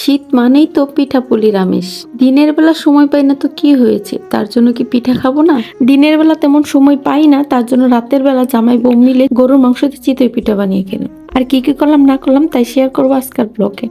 শীত মানেই তো পিঠা পুলির আমিষ দিনের বেলা সময় পাই না তো কি হয়েছে? তার জন্য কি পিঠা খাব না? দিনের বেলা তেমন সময় পাই না, তার জন্য রাতের বেলা জামাই বউ মিলে গরুর মাংস দিয়ে চিতই পিঠা বানিয়ে খেলাম। আর কি কি করলাম না করলাম তাই শেয়ার করব আজকাল ব্লগে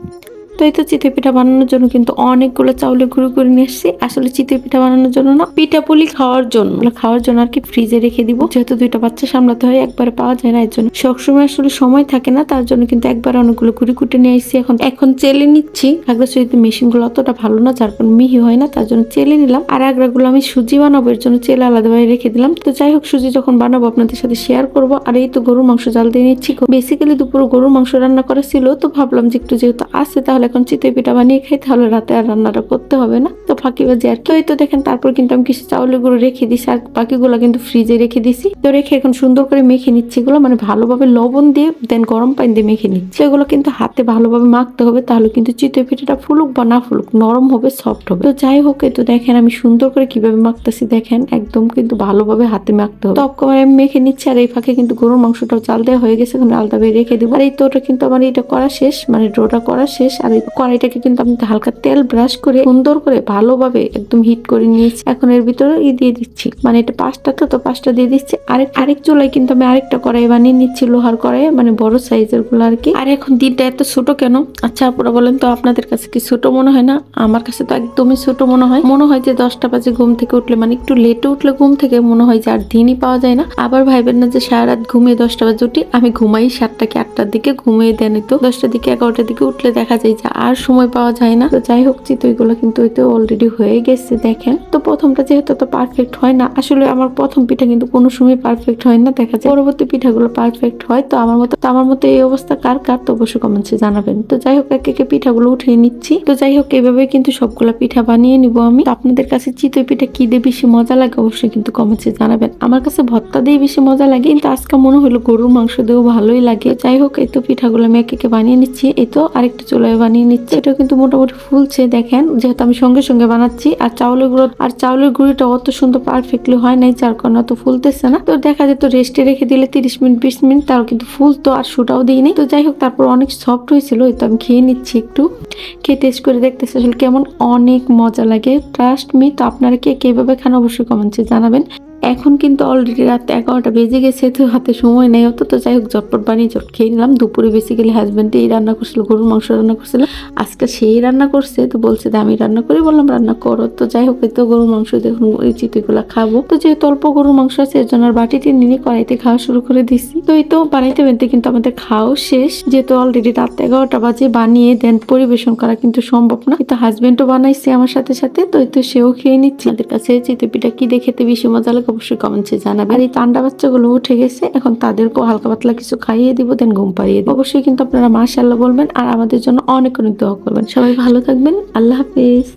তো এই তো চিতই পিঠা বানানোর জন্য কিন্তু অনেকগুলো চাউলে গুঁড়ো করে নিয়ে এসেছি। আসলে চিতই পিঠা বানানোর জন্য না, পিঠা পুলি খাওয়ার জন্য। খাওয়ার জন্য আর কি ফ্রিজে রেখে দিব। যেহেতু দুইটা বাচ্চা সামলাতে হয়, একবারে পাওয়া যায় না, এর জন্য। সবসময় আসলে সময় থাকে না, তার জন্য কিন্তু একবার অনেকগুলো গুঁড়ি কুটে নিয়ে এসেছি। এখন এখন চেলে নিচ্ছি। খাগড়াছড়িতে মেশিনগুলো অতটা ভালো না, যার কারণে মিহি হয় না, তার জন্য চেলে নিলাম। আর আগ্রাগুলো আমি সুজি বানাবো, এর জন্য চেলে আলাদাভাবে রেখে দিলাম। তো যাই হোক, সুজি যখন বানাবো, আপনাদের সাথে শেয়ার করব। আর এই তো গরুর মাংস জাল দিয়ে নিচ্ছি। বেসিক্যালি দুপুরে গরুর মাংস রান্না করা ছিল, তো ভাবলাম যে একটু যেহেতু আছে, তাহলে এখন চিতে পিঠা বানিয়ে খাই তাহলে রাতে আর রান্নাটা করতে হবে না। ফাঁকিবাজি আর কি। তো দেখেন, তারপর কিন্তু আমি কিছু চাউলের গুঁড়ো রেখে দিছি আর বাকিগুলো কিন্তু ফ্রিজে রেখে দিছি। তো রেখে এখন সুন্দর করে মেখে নিচ্ছি এগুলো মানে ভালোভাবে লবণ দিয়ে দেন গরম পানি দিয়ে মেখে নিচ্ছি। এগুলো কিন্তু হাতে ভালোভাবে মাখতে হবে, তাহলে কিন্তু চিতই পিঠাটা ফুলুক বা না ফুলুক, নরম হবে সফট হবে। তো যাই হোক তো দেখেন, আমি সুন্দর করে কীভাবে মাখতেছি, দেখেন, একদম কিন্তু ভালোভাবে হাতে মাখতে হবে। টপ করে আমি মেখে নিচ্ছি আর এই ফাঁকে কিন্তু গরুর মাংসটাও চাল দেওয়া হয়ে গেছে, এখন আলাদাভাবে রেখে দিব। আর এই তো ওটা কিন্তু আমার এটা করা শেষ মানে ডোটা করা শেষ। আর এই কড়াইটাকে কিন্তু আমি হালকা তেল ব্রাশ করে সুন্দর করে ভালোভাবে একদম হিট করে নিয়েছি। এখন এর ভিতরে ই দিয়ে দিচ্ছি। মানে এটা পাঁচটা তো তো পাঁচটা দিয়ে দিচ্ছি। আরেক আরেক চুলায় কিন্তু আমি আরেকটা কড়াই বানিয়ে নিচ্ছি, লোহার কড়াই মানে বড় সাইজেরগুলো আর কি। আর এখন দিনটা এত ছোট কেন? আচ্ছা আপনারা বলেন তো, আপনাদের কাছে কি ছোট মনে হয় না? আমার কাছে তো একদমই ছোট মনে হয়। মনে হয় যে দশটা বাজে ঘুম থেকে উঠলে মানে একটু লেটে উঠলে ঘুম থেকে মনে হয় যে আর দিনই পাওয়া যায় না। আবার ভাইবেন না যে সারা রাত ঘুমিয়ে দশটা বাজে উঠি, আমি ঘুমাই সাতটা কি আটটার দিকে, ঘুমিয়ে দেন তো দশটার দিকে, এগারোটার দিকে উঠলে দেখা যায় যে আর সময় পাওয়া যায় না। তো যাই হোক, চিতইগুলো কিন্তু ওই তো অলরেডি হয়ে গেছে দেখেন। তো প্রথমটা যেহেতু তো পারফেক্ট হয় না, আসলে আমার প্রথম পিঠা কিন্তু কোনো সময় পারফেক্ট হয় না, দেখা যায়। পরবর্তী পিঠাগুলো পারফেক্ট হয়, তো আমার মতো আমার মতো এই অবস্থা কার কার তো অবশ্যই কমেন্টসে জানাবেন। তো যাই হোক, এক একে পিঠাগুলো উঠিয়ে নিচ্ছি। তো যাই হোক এইভাবে কিন্তু সবগুলা পিঠা বানিয়ে নিব আমি। আপনাদের কাছে চিতই পিঠা কি দিয়ে বেশি মজা লাগে অবশ্যই কিন্তু কমেন্টসে জানাবেন। আমার কাছে ভর্তা দিয়ে বেশি মজা লাগে, কিন্তু আজকে মনে হলো গরুর মাংস দিয়েও ভালোই লাগে। যাই হোক, এই তো পিঠাগুলো আমি এক একে বানিয়ে নিচ্ছি। এই তো আরেকটা চুলায় বানিয়ে নিচ্ছি। এটা কিন্তু মোটামুটি ফুলছে, দেখেন। যেহেতু আমি সঙ্গে সঙ্গে বানাচ্ছি। আর চাউলের গুঁড়ো, আর চাউলের গুঁড়িটা অত সুন্দর পারফেক্টলি হয় নাই, যার কারণে ফুলতেছে না। তো দেখা যেত রেস্টে রেখে দিলে তিরিশ মিনিট, বিশ মিনিট তাও কিন্তু ফুলতো, আর সুটাও দিইনি তো যাই হোক, তারপর অনেক সফট হয়েছিল তো আমি খেয়ে নিচ্ছি একটু। খেয়ে টেস্ট করে দেখতেছি আসলে কেমন অনেক মজা লাগে। ট্রাস্ট মি তো আপনারা কে কেভাবে খান অবশ্যই কমেন্টে জানাবেন। এখন কিন্তু অলরেডি রাত এগারোটা বেজে গেছে, তো হাতে সময় নেই। অত তো যাই হোক, ঝটপট বানিয়ে চট খেয়ে নিলাম। দুপুরে বেসিক্যালি হাজব্যান্ড এই রান্না করছিল, গরুর মাংস রান্না করছিল। আজকে সেই রান্না করছে, তো বলছে আমি রান্না করি, বললাম রান্না করো। তো যাই হোক, এই তো গরুর মাংস দেখুন ওই চিতইগুলা খাব। তো যেহেতু অল্প গরুর মাংস আছে, এর জন্য বাটিতে নিয়ে কড়াইতে খাওয়া শুরু করে দিছি। তো এই তো বানাইতে বানাইতে কিন্তু আমাদের খাওয়াও শেষ। যেহেতু অলরেডি রাত এগারোটা বাজে, বানিয়ে দেন, পরিবেশন করা কিন্তু সম্ভব না। কিন্তু হাজব্যান্ডও বানাইছে আমার সাথে সাথে, তো এই তো সেও খেয়ে নিচ্ছে। আমাদের কাছে চিতই পিঠা কি দেখে খেতে বেশি মজা লাগে অবশ্যই কমেন্টসে জানাবেন। আর এই তান্ডা বাচ্চাগুলো উঠে গেছে, এখন তাদেরকেও হালকা পাতলা কিছু খাইয়ে দিব দেন ঘুম পাড়িয়ে দিব। অবশ্যই কিন্তু আপনারা মাশাআল্লাহ বলবেন, আর আমাদের জন্য অনেক অনেক দোয়া করবেন। সবাই ভালো থাকবেন, আল্লাহ হাফিজ।